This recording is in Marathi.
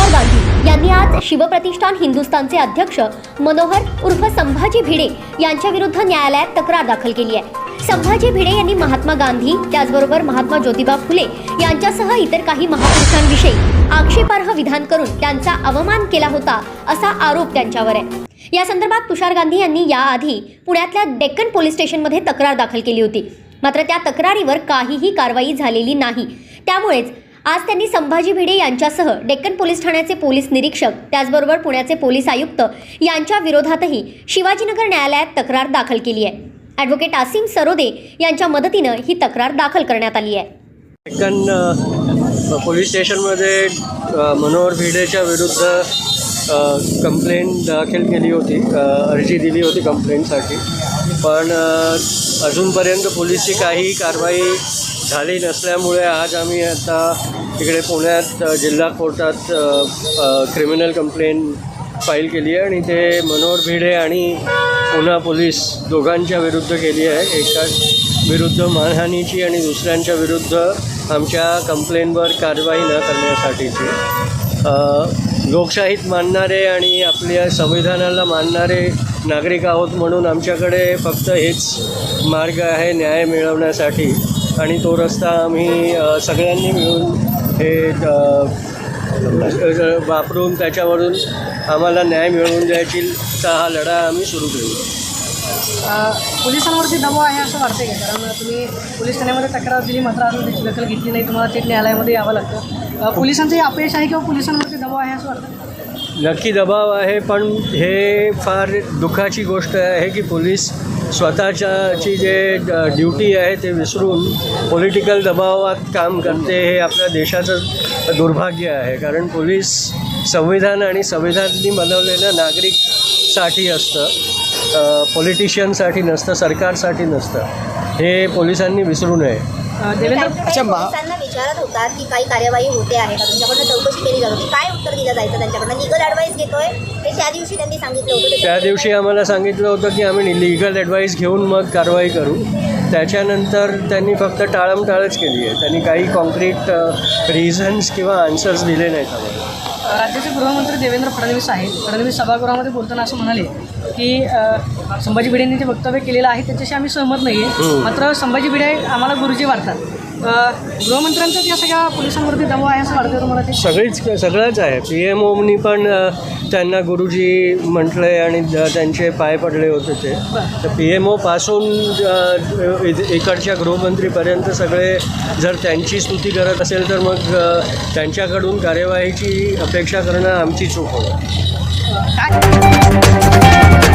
आज शिवप्रतिष्ठान हिंदुस्थानचे अध्यक्ष मनोहर उर्फ संभाजी भिडे यांच्या विरुद्ध न्यायालयात तक्रार दाखल केली आहे. संभाजी भिडे यांनी महात्मा गांधी त्याचबरोबर महात्मा ज्योतिबा फुले यांच्यासह इतर काही महापुरुषांविषयी आक्षेपार्ह विधान करून त्यांचा अवमान केला होता असा आरोप त्यांच्यावर आहे. या संदर्भात तुषार गांधी यांनी याआधी पुण्यातल्या डेक्कन पोलीस स्टेशनमध्ये तक्रार दाखल केली होती. मात्र त्या तक्रारीवर काहीही कारवाई झालेली नाही. त्यामुळेच आज त्यांनी संभाजी भिडे यांच्यासह डेक्कन पोलीस ठाण्याचे पोलीस निरीक्षक त्याचबरोबर पुण्याचे पोलीस आयुक्त यांच्या विरोधातही शिवाजीनगर न्यायालयात तक्रार दाखल केली आहे. ॲडव्होकेट आसिम सरोदे यांच्या मदतीनं ही तक्रार दाखल करण्यात आली आहे. डेक्कन पोलीस स्टेशनमध्ये मनोहर भिडेच्या विरुद्ध कंप्लेंट दाखल केली होती. अर्जी दिली होती कंप्लेंटसाठी पण अजूनपर्यंत पोलिसची काही कारवाई झाली नसल्यामुळे आज आम्ही आता इकडे पुण्यात जिल्हा कोर्टात क्रिमिनल कंप्लेंट फाईल केली आहे आणि ते मनोहर भिडे आणि पुन्हा पोलीस दोघांच्या विरुद्ध केली आहे. एका विरुद्ध मानहानीची आणि दुसऱ्यांच्या विरुद्ध आमच्या कंप्लेंटवर कारवाई न करण्यासाठीची. लोकशाहीत मानणारे आणि आपल्या संविधानाला मानणारे नागरिक आहोत म्हणून आमच्याकडे फक्त हेच मार्ग आहे न्याय मिळवण्यासाठी. आणि तो रस्ता आम्ही सगळ्यांनी मिळून हे वापरून त्याच्यावरून आम्हाला न्याय मिळवून द्यायची हा लढा आम्ही सुरू करू पोलिसांवरती दबाव आहे असं वाटतंय का? कारण तुम्ही पोलीस ठाण्यामध्ये तक्रार दिली मात्र अजून त्याची दखल घेतली नाही. तुम्हाला थेट न्यायालयामध्ये यावं लागतं. अ, पोलिसांचंही अपयश आहे किंवा पोलिसांवरती दबाव आहे असं वाटतं नक्की दबाव आहे पण हे फार दुःखाची गोष्ट आहे की पोलीस स्वतःच्याची जे ड- ड्युटी आहे ते विसरून पॉलिटिकल दबावात काम करते हे आपल्या देशाचं दुर्भाग्य आहे. कारण पोलीस संविधान आणि संविधानाने बनवलेलं नागरिकसाठी असतं पॉलिटिशियनसाठी नसतं सरकारसाठी नसतं. हे पोलिसांनी विसरू नये. अच्छा विचारत होतात की काही कार्यवाही होते आहे का? तुमच्याकडनं चौकशी केली जात होती. काय उत्तर दिलं जायचं त्यांच्याकडनं? लिगल ॲडवाईस घेतोय. हे त्या दिवशी त्यांनी सांगितलं होतं. त्या दिवशी आम्हाला सांगितलं होतं की आम्ही लिगल ॲडवाईस घेऊन मग कारवाई करू. त्याच्यानंतर त्यांनी फक्त टाळमटाळच केली आहे. त्यांनी काही कॉन्क्रीट रिझन्स किंवा आन्सर्स दिले नाहीत आम्हाला. राज्याचे गृहमंत्री देवेंद्र फडणवीस आहेत. फडणवीस सभागृहामध्ये बोलताना असं म्हणाले की संभाजी भिडेंनी जे वक्तव्य केलेलं आहे त्याच्याशी आम्ही सहमत नाही आहे. मात्र संभाजी भिडे आम्हाला गुरुजी वाटतात गृहमंत्र्यांचा या सगळ्या पोलिसांवरती दबाव आहे असं वाटतं तुम्हाला ते? सगळीच सगळंच आहे. पी एम ओनी पण त्यांना गुरुजी म्हटलं आणि त्यांचे पाय पडले होते ते. तर पी एम ओपासून इकडच्या गृहमंत्रीपर्यंत सगळे जर त्यांची स्तुती करत असेल तर मग त्यांच्याकडून कार्यवाहीची अपेक्षा करणं आमची चूक काय?